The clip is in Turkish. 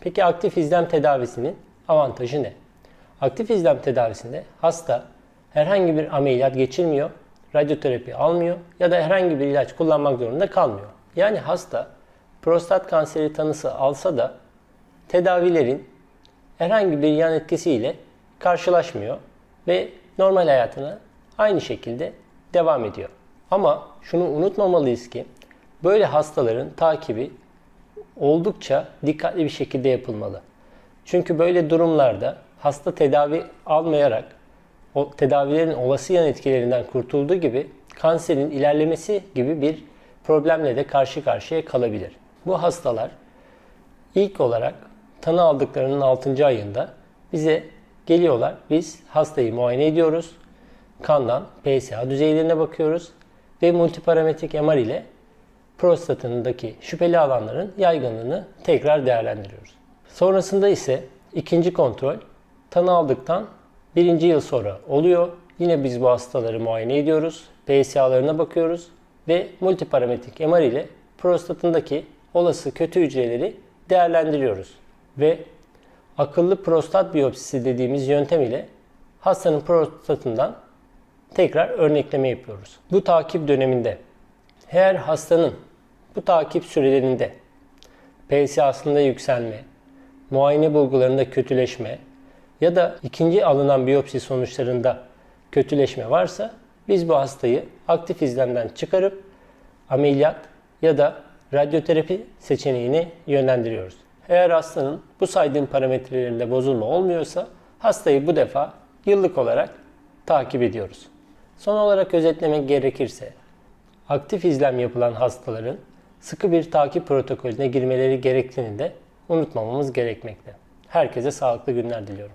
Peki aktif izlem tedavisinin avantajı ne? Aktif izlem tedavisinde hasta herhangi bir ameliyat geçirmiyor, radyoterapi almıyor ya da herhangi bir ilaç kullanmak zorunda kalmıyor. Yani hasta prostat kanseri tanısı alsa da tedavilerin herhangi bir yan etkisiyle karşılaşmıyor ve normal hayatına aynı şekilde devam ediyor. Ama şunu unutmamalıyız ki böyle hastaların takibi oldukça dikkatli bir şekilde yapılmalı. Çünkü böyle durumlarda hasta tedavi almayarak o tedavilerin olası yan etkilerinden kurtulduğu gibi kanserin ilerlemesi gibi bir problemle de karşı karşıya kalabilir. Bu hastalar ilk olarak tanı aldıklarının 6. ayında bize geliyorlar. Biz hastayı muayene ediyoruz. Kandan PSA düzeylerine bakıyoruz ve multiparametrik MR ile prostatındaki şüpheli alanların yaygınlığını tekrar değerlendiriyoruz. Sonrasında ise ikinci kontrol tanı aldıktan birinci yıl sonra oluyor. Yine biz bu hastaları muayene ediyoruz. PSA'larına bakıyoruz ve multiparametrik MR ile prostatındaki olası kötü hücreleri değerlendiriyoruz. Ve akıllı prostat biyopsisi dediğimiz yöntem ile hastanın prostatından tekrar örnekleme yapıyoruz. Bu takip döneminde eğer hastanın bu takip sürelerinde PSA'sında yükselme, muayene bulgularında kötüleşme ya da ikinci alınan biyopsi sonuçlarında kötüleşme varsa biz bu hastayı aktif izlemden çıkarıp ameliyat ya da radyoterapi seçeneğini yönlendiriyoruz. Eğer hastanın bu saydığım parametrelerinde bozulma olmuyorsa hastayı bu defa yıllık olarak takip ediyoruz. Son olarak özetlemek gerekirse aktif izlem yapılan hastaların sıkı bir takip protokolüne girmeleri gerektiğini de unutmamamız gerekmekte. Herkese sağlıklı günler diliyorum.